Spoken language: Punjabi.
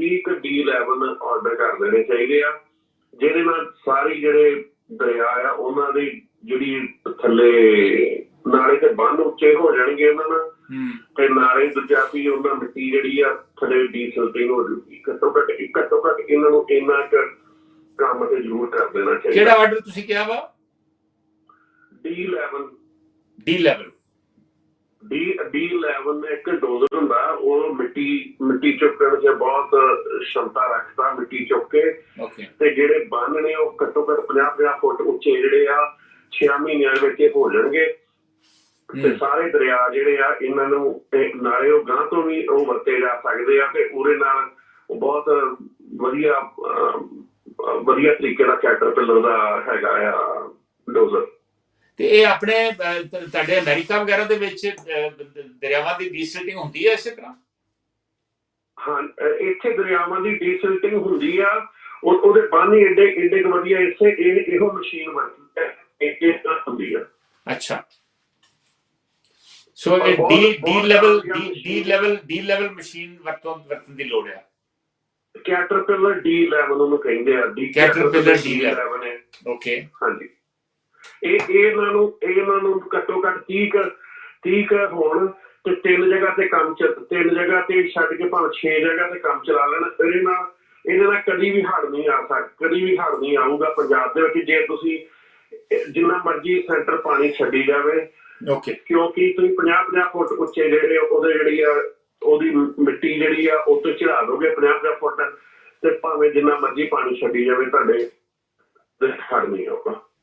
30 D11 ਆਰਡਰ ਕਰ ਦੇਣੇ ਚਾਹੀਦੇ ਆ? ਜਿਹਦੇ ਨਾਲ ਸਾਰੇ ਜਿਹੜੇ ਦਰਿਆ ਆ ਉਹਨਾਂ ਦੀ ਜਿਹੜੀ ਥੱਲੇ ਨਾਲੇ ਤੇ ਬੰਨ ਉੱਚੇ ਹੋ ਜਾਣਗੇ ਉਹਨਾਂ ਨਾਲ। ਤੇ ਨਾਲੇ ਦੂਜਾ ਵੀ ਉਹਨਾਂ ਮਿੱਟੀ ਜਿਹੜੀ ਆ ਥੱਲੇ ਡੀਸਲਟਿੰਗ ਹੋ ਜੂਗੀ। ਘੱਟੋ ਘੱਟ ਘੱਟੋ ਘੱਟ ਇਹਨਾਂ ਨੂੰ ਇੰਨਾ ਕੁ ਕੰਮ ਤੇ ਜ਼ਰੂਰ ਕਰ ਦੇਣਾ ਕਿਹੜਾ ਚਾਹੀਦਾ ਆਰਡਰ ਤੁਸੀਂ ਕਿਹਾ ਵਾ? D11 D level D D11 ਇੱਕ ਡੋਜ਼ਰ ਹੁੰਦਾ ਉਹ ਮਿੱਟੀ ਮਿੱਟੀ ਚੁੱਕਣ 'ਚ ਬਹੁਤ ਸ਼ਮਤਾ ਰੱਖਦਾ ਮਿੱਟੀ ਚੁੱਕ ਕੇ। ਤੇ ਜਿਹੜੇ ਬੰਨ ਨੇ ਉਹ ਘੱਟੋ ਘੱਟ 50-50 ਫੁੱਟ ਉੱਚੇ ਜਿਹੜੇ ਆ 6 ਮਹੀਨਿਆਂ ਦੇ ਵਿੱਚ ਇਹ ਹੋ ਜਾਣਗੇ। ਤੇ। ਸਾਰੇ ਦਰਿਆ ਜਿਹੜੇ ਆ ਇਹਨਾਂ ਨੂੰ ਨਾਲੇ ਉਹ ਗਾਂ ਤੋਂ ਵੀ ਉਹ ਵਰਤੇ ਜਾ ਸਕਦੇ ਆ ਤੇ ਉਹਦੇ ਨਾਲ ਬਹੁਤ ਵਧੀਆ ਵਧੀਆ ਤਰੀਕੇ ਦਾ ਕੈਟਰਪਿਲਰ ਦਾ ਹੈਗਾ ਆ ਡੋਜ਼ਰ ਤੇ ਇਹ ਆਪਣੇ ਤੁਹਾਡੇ ਅਮਰੀਕਾ ਵਗੈਰਾ ਦੇ ਵਿੱਚ ਦਰਿਆਵਾਂ ਦੀ ਡੀਸਟਿੰਗ ਹੁੰਦੀ ਹੈ ਇਸੇ ਤਰ੍ਹਾਂ? ਹਾਂ ਇੱਥੇ ਦਰਿਆਵਾਂ ਦੀ ਡੀਸਿਲਟਿੰਗ ਹੁੰਦੀ ਆ। ਉਹ ਉਹਦੇ ਹੀ ਏਡੇ ਏਡੇ ਕੁ ਵਧੀਆ ਇਸੇ ਇਹ ਇਹੋ ਮਸ਼ੀਨ ਵਰਤੀ ਹੈ। ਇਹ ਹੁੰਦੀ ਆ। ਅੱਛਾ। ਸੋ ਇਹ D D level D D level D level machine ਵਰਤੋਂ ਵਰਤਣ ਦੀ ਲੋੜ ਹੈ ਕੈਟਰਪਿਲਰ D11 ਉਹਨੂੰ ਕਹਿੰਦੇ ਆ। ਡੀ D11 D11 ਹੈ ਓਕੇ ਹਾਂਜੀ। ਇਹ ਇਹ ਇਹਨਾਂ ਨੂੰ ਇਹ ਇਹਨਾਂ ਨੂੰ ਘੱਟੋ ਘੱਟ 30 ਕੁ 30 ਕੁ ਹੋਣ ਤੇ ਤਿੰਨ ਜਗ੍ਹਾ ਤੇ ਕੰਮ ਚ ਤਿੰਨ ਜਗ੍ਹਾ ਤੇ ਛੱਡ ਕੇ ਭਾਵੇਂ 6 ਜਗ੍ਹਾ ਤੇ ਕੰਮ ਚਲਾ ਲੈਣ ਇਹਦੇ ਨਾਲ ਇਹਦੇ ਨਾਲ ਕਦੀ ਵੀ ਹੜ ਨਹੀਂ ਆ ਸਕਦਾ ਕਦੀ ਵੀ ਹੜ ਨਹੀਂ ਆਊਗਾ ਪੰਜਾਬ ਦੇ ਵਿੱਚ ਜੇ ਤੁਸੀਂ ਜਿੰਨਾ ਮਰਜ਼ੀ ਸੈਂਟਰ ਪਾਣੀ ਛੱਡੀ ਜਾਵੇ। ਓਕੇ ਕਿਉਂਕਿ ਤੁਸੀਂ 50 50 ਫੁੱਟ ਉੱਚੇ ਜਿਹੜੇ ਉਹਦੇ ਜਿਹੜੀ ਆ ਉਹਦੀ ਮਿੱਟੀ ਜਿਹੜੀ ਆ ਉਹ ਤੋਂ ਚੜਾ ਦੋਗੇ 50 50 ਫੁੱਟ ਤੇ ਭਾਵੇਂ ਜਿੰਨਾ ਮਰਜ਼ੀ ਪਾਣੀ ਛੱਡੀ ਜਾਵੇ ਤੁਹਾਡੇ ਹੜ ਨਹੀਂ ਆਊਗਾ।